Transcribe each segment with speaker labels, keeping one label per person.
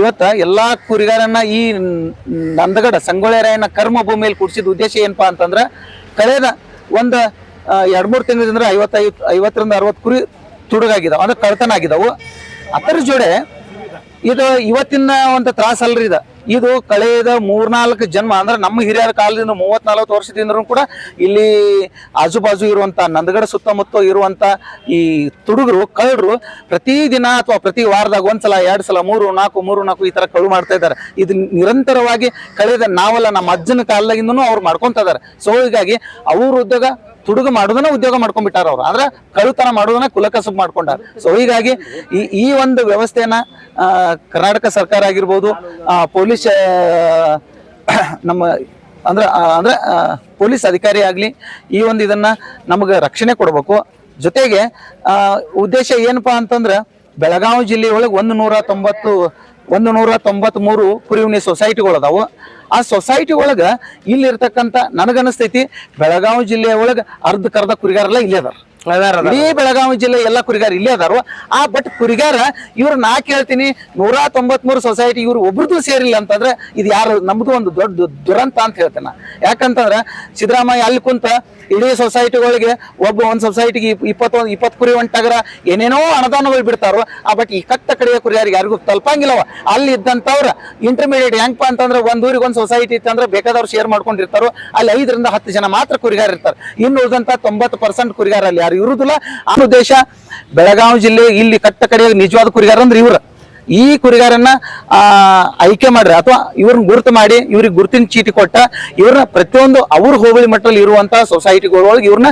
Speaker 1: ಇವತ್ತ ಎಲ್ಲಾ ಕುರಿಗಾರನ್ನ ಈ ನಂದಗಡ ಸಂಗೊಳ್ಳಿ ರಾಯನ ಕರ್ಮ ಭೂಮಿಯಲ್ಲಿ ಕುಡಿಸಿದ ಉದ್ದೇಶ ಏನಪ್ಪಾ ಅಂತಂದ್ರ ಕಳೆದ ಒಂದು ಎರಡು ಮೂರ್ ತಿಂಗಳಿಂದ ಐವತ್ತೈದು, ಐವತ್ತರಿಂದ ಅರವತ್ತು ಕುರಿ ತುಡುಗಾಗಿದಾವ, ಅಂದ್ರೆ ಕಳ್ತನ ಆಗಿದಾವು. ಅದರ ಜೋಡೆ ಇದು ಇವತ್ತಿನ ಒಂದು ತ್ರಾಸ ಅಲ್ರಿ ಇದು. ಇದು ಕಳೆದ ಮೂರ್ನಾಲ್ಕು ಜನ್ಮ, ಅಂದ್ರೆ ನಮ್ಮ ಹಿರಿಯರ ಕಾಲದಿಂದ ಮೂವತ್ ನಲವತ್ತು ವರ್ಷದಿಂದ ಕೂಡ ಇಲ್ಲಿ ಆಜು ಬಾಜು ಇರುವಂತ, ನಂದಗಡ ಸುತ್ತಮುತ್ತ ಇರುವಂತ ಈ ತುಡುಗರು, ಕಳ್ಳರು ಪ್ರತಿ ದಿನ ಅಥವಾ ಪ್ರತಿ ವಾರದಾಗ ಒಂದ್ಸಲ, ಎರಡು ಸಲ, ಮೂರು, ನಾಲ್ಕು ಮೂರು, ನಾಲ್ಕು ಈ ತರ ಕಳು ಮಾಡ್ತಾ ಇದ್ದಾರೆ. ಇದು ನಿರಂತರವಾಗಿ ಕಳೆದ ನಾವೆಲ್ಲ ನಮ್ಮ ಅಜ್ಜನ ಕಾಲದಾಗಿಂದನೂ ಅವ್ರು ಮಾಡ್ಕೊಂತ ಇದ್ದಾರೆ. ಸೊ ಹೀಗಾಗಿ ಅವ್ರ ಉದ್ಯೋಗ ತುಡುಗು ಮಾಡೋದನ್ನ ಉದ್ಯೋಗ ಮಾಡ್ಕೊಂಡ್ಬಿಟ್ಟಾರ ಅವ್ರು. ಆದ್ರೆ ಕಳುತನ ಮಾಡೋದನ್ನ ಕುಲಕಸಬ್ ಮಾಡ್ಕೊಂಡಾರ. ಸೊ ಹೀಗಾಗಿ ಈ ಈ ಒಂದು ವ್ಯವಸ್ಥೆಯನ್ನ ಕರ್ನಾಟಕ ಸರ್ಕಾರ ಆಗಿರ್ಬೋದು ಪೊಲೀಸ್ ನಮ್ಮ, ಅಂದ್ರೆ ಅಂದ್ರೆ ಪೊಲೀಸ್ ಅಧಿಕಾರಿ ಆಗಲಿ, ಈ ಒಂದು ಇದನ್ನ ನಮಗೆ ರಕ್ಷಣೆ ಕೊಡಬೇಕು. ಜೊತೆಗೆ ಉದ್ದೇಶ ಏನಪ್ಪಾ ಅಂತಂದ್ರೆ, ಬೆಳಗಾವಿ ಜಿಲ್ಲೆಯೊಳಗೆ ಒಂದು ನೂರ ತೊಂಬತ್ತು ಒಂದು ನೂರ ತೊಂಬತ್ತ್ ಮೂರು ಕುರಿವಣಿ ಸೊಸೈಟಿಗಳದಾವು. ಆ ಸೊಸೈಟಿ ಒಳಗ ಇಲ್ಲಿರ್ತಕ್ಕಂಥ ನನಗನಿಸ್ತೈತಿ ಬೆಳಗಾವಿ ಜಿಲ್ಲೆಯ ಒಳಗೆ ಅರ್ಧಕ್ಕರ್ಧ ಕುರಿಗಾರಲ್ಲ ಇಲ್ಲೇ ಅದಾರ. ಇಡೀ ಬೆಳಗಾವಿ ಜಿಲ್ಲೆ ಎಲ್ಲ ಕುರಿಗಾರ ಇಲ್ಲೇ ಅದಾರು. ಆ ಬಟ್ ಕುರಿಗಾರ, ಇವ್ರು ನಾ ಕೇಳ್ತೀನಿ ನೂರ ತೊಂಬತ್ಮೂರು ಸೊಸೈಟಿ ಇವ್ರು ಒಬ್ರದ್ದು ಸೇರಿಲ್ಲ ಅಂತಂದ್ರೆ ಇದು ಯಾರು, ನಮ್ದು ಒಂದು ದೊಡ್ಡ ದುರಂತ ಅಂತ ಹೇಳ್ತೇನೆ. ಯಾಕಂತಂದ್ರೆ ಸಿದ್ದರಾಮಯ್ಯ ಅಲ್ಲಿ ಕುಂತ ಇಡೀ ಸೊಸೈಟಿಗಳಿಗೆ ಒಬ್ಬ ಒಂದ್ ಸೊಸೈಟಿಗೆ ಇಪ್ಪತ್ತೊಂದು ಇಪ್ಪತ್ತು ಕುರಿ ಒಂಟಾಗ್ರ ಏನೇನೋ ಅನುದಾನಗಳು ಬಿಡ್ತಾರೋ, ಆ ಬಟ್ ಈ ಕಟ್ಟ ಕಡೆಯ ಕುರಿಗಾರಿಗೆ ಯಾರಿಗೂ ತಲುಪಂಗಿಲ್ಲವ. ಅಲ್ಲಿ ಇದ್ದಂತವ್ರ ಇಂಟರ್ಮೀಡಿಯೇಟ್ ಹೆಂಗಪ್ಪ ಅಂತಂದ್ರೆ ಒಂದ್ ಊರಿಗೆ ಒಂದು ಸೊಸೈಟಿ ಇತ್ತಂದ್ರೆ ಬೇಕಾದವ್ರು ಶೇರ್ ಮಾಡ್ಕೊಂಡಿರ್ತಾರೋ, ಅಲ್ಲಿ ಐದರಿಂದ ಹತ್ತು ಜನ ಮಾತ್ರ ಕುರಿಗಾರ ಇರ್ತಾರೆ. ಇನ್ನು ಉಳಿದಂತ ತೊಂಬತ್ತು ಪರ್ಸೆಂಟ್ ಕುರಿಗಾರ ಅಲ್ಲಿ ಯಾರು ಇರುದಿಲ್ಲ. ಆ ಉದ್ದೇಶ ಬೆಳಗಾವಿ ಜಿಲ್ಲೆ ಇಲ್ಲಿ ಕಟ್ಟ ಕಡೆಯಾಗಿ ನಿಜವಾದ ಕುರಿಗಾರ ಅಂದ್ರೆ ಇವ್ರ. ಈ ಕುರಿಗಾರನ್ನ ಆಯ್ಕೆ ಮಾಡ್ರಿ. ಅಥವಾ ಇವ್ರನ್ನ ಗುರುತು ಮಾಡಿ, ಇವ್ರಿಗೆ ಗುರುತಿನ ಚೀಟಿ ಕೊಟ್ಟ, ಇವ್ರನ್ನ ಪ್ರತಿಯೊಂದು ಅವ್ರ ಹೋಬಳಿ ಮಟ್ಟದಲ್ಲಿ ಇರುವಂತ ಸೊಸೈಟಿಗಳೊಳಗೆ ಇವ್ರನ್ನ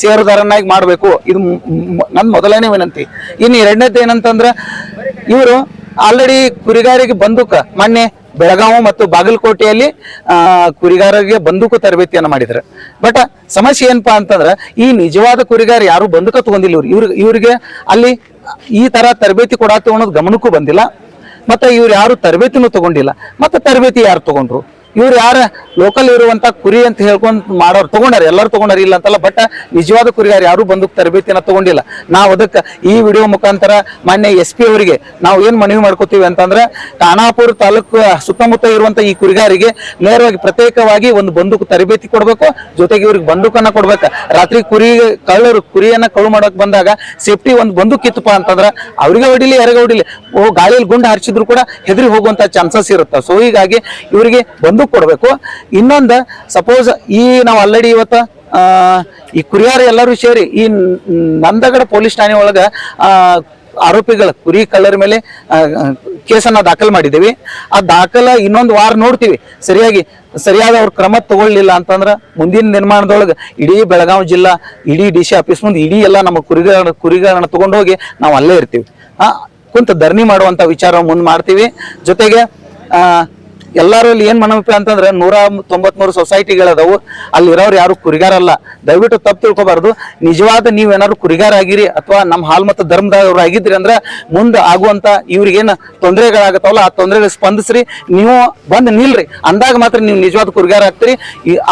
Speaker 1: ಸೇರುದಾರನ್ನಾಗಿ ಮಾಡಬೇಕು. ಇದು ನನ್ನ ಮೊದಲನೇ ವಿನಂತಿ. ಇನ್ನು ಎರಡನೇದು ಏನಂತಂದ್ರೆ, ಇವರು ಆಲ್ರೆಡಿ ಕುರಿಗಾರಿಗೆ ಬಂದೂಕ, ಮೊನ್ನೆ ಬೆಳಗಾವಿ ಮತ್ತು ಬಾಗಲಕೋಟೆಯಲ್ಲಿ ಕುರಿಗಾರರಿಗೆ ಬಂದೂಕು ತರಬೇತಿಯನ್ನು ಮಾಡಿದ್ರು ಬಟ್ ಸಮಸ್ಯೆ ಏನಪ್ಪಾ ಅಂತಂದ್ರೆ, ಈ ನಿಜವಾದ ಕುರಿಗಾರ ಯಾರು ಬಂದೂಕ ತಗೊಂಡಿಲ್ಲ ಇವ್ರು. ಇವ್ರಿಗೆ ಇವ್ರಿಗೆ ಅಲ್ಲಿ ಈ ತರ ತರಬೇತಿ ಕೊಡಾತು ಅನ್ನೋದು ಗಮನಕ್ಕೂ ಬಂದಿಲ್ಲ. ಮತ್ತೆ ಇವ್ರು ಯಾರು ತರಬೇತಿನೂ ತಗೊಂಡಿಲ್ಲ. ಮತ್ತೆ ತರಬೇತಿ ಯಾರು ತಗೊಂಡ್ರು? ಇವ್ರು ಯಾರ ಲೋಕಲ್ ಇರುವಂತ ಕುರಿ ಅಂತ ಹೇಳ್ಕೊಂಡ್ ಮಾಡೋರು ತಗೊಂಡಾರ, ಎಲ್ಲರೂ ತಗೊಂಡಾರ ಇಲ್ಲ ಅಂತಲ್ಲ ಬಟ್ ನಿಜವಾದ ಕುರಿಗಾರ ಯಾರು ಬಂದು ತರಬೇತಿಯನ್ನ ತಗೊಂಡಿಲ್ಲ. ನಾವು ಅದಕ್ಕೆ ಈ ವಿಡಿಯೋ ಮುಖಾಂತರ ಮಾನ್ಯ ಎಸ್ ಪಿ ಅವರಿಗೆ ನಾವು ಏನ್ ಮನವಿ ಮಾಡ್ಕೋತೀವಿ ಅಂತಂದ್ರೆ, ಖಾನಾಪುರ ತಾಲೂಕು ಸುತ್ತಮುತ್ತ ಇರುವಂತ ಈ ಕುರಿಗಾರಿಗೆ ನೇರವಾಗಿ ಪ್ರತ್ಯೇಕವಾಗಿ ಒಂದು ಬಂದೂಕು ತರಬೇತಿ ಕೊಡ್ಬೇಕು, ಜೊತೆಗೆ ಇವ್ರಿಗೆ ಬಂದೂಕನ್ನ ಕೊಡ್ಬೇಕು. ರಾತ್ರಿ ಕುರಿ ಕಳ್ಳರು ಕುರಿಯನ್ನ ಕಳು ಮಾಡಕ್ ಬಂದಾಗ ಸೇಫ್ಟಿ ಒಂದು ಬಂದೂಕ್ ಇತ್ತಪ್ಪ ಅಂತಂದ್ರೆ ಅವ್ರಿಗೆ ಹೊಡಿಲಿ, ಯಾರಿಗೆ ಹೊಡಿಲಿ. ಓ ಗಾಳಿಯಲ್ಲಿ ಗುಂಡು ಹರಿಸಿದ್ರು ಕೂಡ ಹೆದರಿ ಹೋಗುವಂತ ಚಾನ್ಸಸ್ ಇರುತ್ತೆ. ಸೊ ಹೀಗಾಗಿ ಇವರಿಗೆ ಬಂದೂಕ್ ಕೊಡ್ಬೇಕು. ಇನ್ನೊಂದು ಸಪೋಸ್ ಈ ನಾವು ಆಲ್ರೆಡಿ ಇವತ್ತು ಈ ಕುರಿಯಾರ ಎಲ್ಲರೂ ಸೇರಿ ಈ ನಂದಗಡ ಪೊಲೀಸ್ ಠಾಣೆ ಒಳಗೆ ಆರೋಪಿಗಳ ಕುರಿ ಕಳ್ಳರ ಮೇಲೆ ಕೇಸನ್ನು ದಾಖಲು ಮಾಡಿದ್ದೀವಿ. ಆ ದಾಖಲ ಇನ್ನೊಂದು ವಾರ ನೋಡ್ತೀವಿ. ಸರಿಯಾಗಿ ಸರಿಯಾದ ಅವ್ರ ಕ್ರಮ ತಗೊಳ್ಳಿಲ್ಲ ಅಂತಂದ್ರೆ ಮುಂದಿನ ನಿರ್ಮಾಣದೊಳಗೆ ಇಡೀ ಬೆಳಗಾವಿ ಜಿಲ್ಲಾ, ಇಡೀ ಡಿ ಸಿ ಆಫೀಸ್ ಮುಂದೆ ಇಡೀ ಎಲ್ಲ ನಮ್ಮ ಕುರಿಗಳ ಕುರಿಗಳನ್ನ ತಗೊಂಡೋಗಿ ನಾವು ಅಲ್ಲೇ ಇರ್ತೀವಿ. ಆ, ಕುಂತ ಧರಣಿ ಮಾಡುವಂತ ವಿಚಾರ ಮುಂದೆ ಮಾಡ್ತೀವಿ. ಜೊತೆಗೆ ಆ ಎಲ್ಲರಲ್ಲಿ ಏನ್ ಮನವಿ ಅಂತಂದ್ರೆ ನೂರ ತೊಂಬತ್ಮೂರು ಸೊಸೈಟಿಗಳದಾವು. ಅಲ್ಲಿರೋರು ಯಾರು ಕುರಿಗಾರಲ್ಲ. ದಯವಿಟ್ಟು ತಪ್ಪು ತಿಳ್ಕೊಬಾರ್ದು. ನಿಜವಾದ ನೀವೇನಾದ್ರು ಕುರಿಗಾರ ಆಗಿರಿ ಅಥವಾ ನಮ್ಮ ಹಾಲ್ ಮತ್ತು ಧರ್ಮದವ್ರು ಆಗಿದ್ರಿ ಅಂದ್ರೆ ಮುಂದೆ ಆಗುವಂತ ಇವ್ರಿಗೇನು ತೊಂದರೆಗಳಾಗತ್ತವಲ್ಲ, ಆ ತೊಂದರೆಗಳು ಸ್ಪಂದಿಸ್ರಿ. ನೀವು ಬಂದು ನಿಲ್ರಿ. ಅಂದಾಗ ಮಾತ್ರ ನೀವು ನಿಜವಾದ ಕುರಿಗಾರ ಆಗ್ತೀರಿ.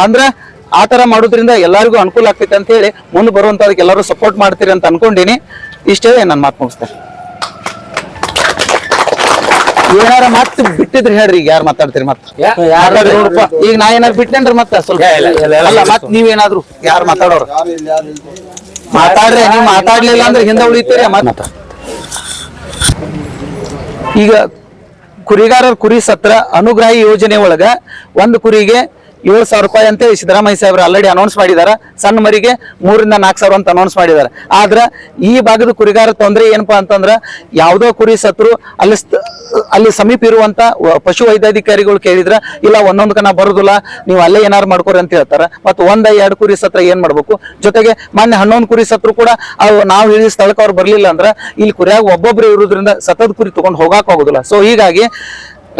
Speaker 1: ಅಂದ್ರೆ ಆ ತರ ಮಾಡೋದ್ರಿಂದ ಎಲ್ಲರಿಗೂ ಅನುಕೂಲ ಆಗ್ತೈತೆ ಅಂತ ಹೇಳಿ ಮುಂದೆ ಬರುವಂತದಕ್ಕೆ ಎಲ್ಲರೂ ಸಪೋರ್ಟ್ ಮಾಡ್ತೀರಿ ಅಂತ ಅನ್ಕೊಂಡಿನಿ. ಇಷ್ಟೇ ನನ್ನ ಮಾತು ಮುಗಿಸ್ತೇನೆ. ಏನಾರ ಮತ್ತೆ ಬಿಟ್ಟಿದ್ರಿ ಹೇಳ್ರಿ ಈಗ ಯಾರು ಮಾತಾಡ್ತೀರಿ ಮತ್ತೆ? ಈಗ ನಾ ಏನಾರು ಬಿಟ್ಟೇನ್ರಿ ಮತ್ತೆ ಸ್ವಲ್ಪ? ಅಲ್ಲ ಮತ್ ನೀವೇನಾದ್ರು ಯಾರು ಮಾತಾಡೋರು? ಮಾತಾಡ್ರಿ ನೀವು ಮಾತಾಡ್ಲಿಲ್ಲ ಅಂದ್ರೆ ಹಿಂದೆ ಉಳಿತೀರಿ ಮತ್ತ. ಈಗ ಕುರಿಗಾರರ ಕುರಿ ಸತ್ರ ಅನುಗ್ರಹಿ ಯೋಜನೆ ಒಳಗ ಒಂದು ಕುರಿಗೆ ಏಳು ಸಾವಿರ ರೂಪಾಯಿ ಅಂತ ಸಿದ್ದರಾಮಯ್ಯ ಸಾಹೇಬ್ರು ಆಲ್ರೆಡಿ ಅನೌನ್ಸ್ ಮಾಡಿದ್ದಾರೆ ಸಣ್ಣ ಮರಿಗೆ ಮೂರಿಂದ ನಾಲ್ಕು ಸಾವಿರ ಅಂತ ಅನೌನ್ಸ್ ಮಾಡಿದ್ದಾರೆ ಆದ್ರೆ ಈ ಭಾಗದ ಕುರಿಗಾರ ತೊಂದರೆ ಏನಪ್ಪಾ ಅಂತಂದ್ರ ಯಾವುದೋ ಕುರಿ ಸತ್ರು ಅಲ್ಲಿ ಅಲ್ಲಿ ಸಮೀಪ ಇರುವಂತ ಪಶು ವೈದ್ಯಾಧಿಕಾರಿಗಳು ಕೇಳಿದ್ರ, ಇಲ್ಲ ಒಂದೊಂದು ಕನ ಬರುದಿಲ್ಲ, ನೀವು ಅಲ್ಲೇ ಏನಾರು ಮಾಡ್ಕೊರಿ ಅಂತ ಹೇಳ್ತಾರೆ. ಮತ್ತ ಒಂದ ಎರಡು ಕುರಿ ಸತ್ರ ಏನ್ ಮಾಡ್ಬೇಕು? ಜೊತೆಗೆ ಮೊನ್ನೆ ಹನ್ನೊಂದು ಕುರಿ ಸತ್ರು ಕೂಡ ಅವು ನಾವು ಹೇಳಿದ ಸ್ಥಳಕ್ಕೆ ಅವ್ರು ಬರ್ಲಿಲ್ಲ ಅಂದ್ರೆ, ಇಲ್ಲಿ ಕುರಿಯಾಗ ಒಬ್ಬೊಬ್ರು ಇರೋದ್ರಿಂದ ಸತದ ಕುರಿ ತಗೊಂಡು ಹೋಗಾಕ ಆಗುದಿಲ್ಲ. ಸೊ ಹೀಗಾಗಿ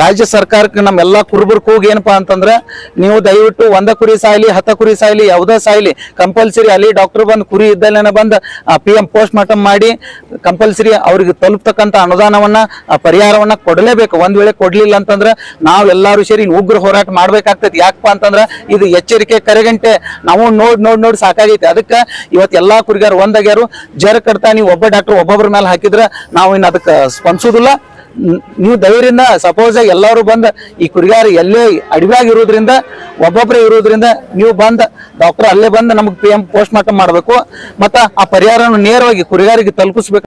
Speaker 1: ರಾಜ್ಯ ಸರ್ಕಾರಕ್ಕೆ ನಮ್ಮೆಲ್ಲ ಕುರುಬರು ಕೂಗಿ ಏನಪ್ಪಾ ಅಂತಂದ್ರೆ, ನೀವು ದಯವಿಟ್ಟು ಒಂದ ಕುರಿ ಸಾಯ್ಲಿ, ಹತ್ತ ಕುರಿ ಸಾಯ್ಲಿ, ಯಾವ್ದೇ ಸಾಯ್ಲಿ ಕಂಪಲ್ಸರಿ ಅಲ್ಲಿ ಡಾಕ್ಟರ್ ಬಂದು ಕುರಿ ಇದ್ದಲ್ಲೇನ ಬಂದು ಪಿ ಎಂ ಪೋಸ್ಟ್ ಮಾರ್ಟಮ್ ಮಾಡಿ ಕಂಪಲ್ಸರಿ ಅವ್ರಿಗೆ ತಲುಪ್ತಕ್ಕಂಥ ಅನುದಾನವನ್ನ ಪರಿಹಾರವನ್ನ ಕೊಡಲೇಬೇಕು. ಒಂದ್ ವೇಳೆ ಕೊಡ್ಲಿಲ್ಲ ಅಂತಂದ್ರೆ ನಾವೆಲ್ಲರೂ ಸೇರಿ ಉಗ್ರ ಹೋರಾಟ ಮಾಡ್ಬೇಕಾಗ್ತೈತಿ. ಯಾಕಪ್ಪ ಅಂತಂದ್ರೆ, ಇದು ಎಚ್ಚರಿಕೆ ಕರೆಗಂಟೆ. ನಾವು ನೋಡ್ ನೋಡ್, ನೋಡಿ ಸಾಕಾಗೈತಿ. ಅದಕ್ಕೆ ಇವತ್ ಎಲ್ಲಾ ಕುರಿಗಾರ ಒಂದಾಗ್ಯಾರು, ಜರ್ ಕಡ್ತಾ ನೀವು ಒಬ್ಬ ಡಾಕ್ಟರ್ ಒಬ್ಬೊಬ್ಬರ ಮೇಲೆ ಹಾಕಿದ್ರ, ನಾವು ಇನ್ನು ಅದಕ್ಕೆ ಸ್ಪಂದಿಸೋದಿಲ್ಲ. ನೀವು ಧೈರ್ಯದಿಂದ ಸಪೋಸ್ ಎಲ್ಲರೂ ಬಂದ ಈ ಕುರಿಗಾರ ಎಲ್ಲೇ ಅಡವ್ಯಾಗ ಇರೋದ್ರಿಂದ ಒಬ್ಬೊಬ್ಬರೇ ಇರೋದ್ರಿಂದ ನೀವು ಬಂದ ಡಾಕ್ಟರ್ ಅಲ್ಲೇ ಬಂದು ನಮಗೆ ಪಿ ಎಂ ಪೋಸ್ಟ್ ಮಾರ್ಟಮ್ ಮಾಡಬೇಕು. ಮತ್ತು ಆ ಪರಿಹಾರವನ್ನು ನೇರವಾಗಿ ಕುರಿಗಾರಿಗೆ ತಲುಪಿಸ್ಬೇಕು.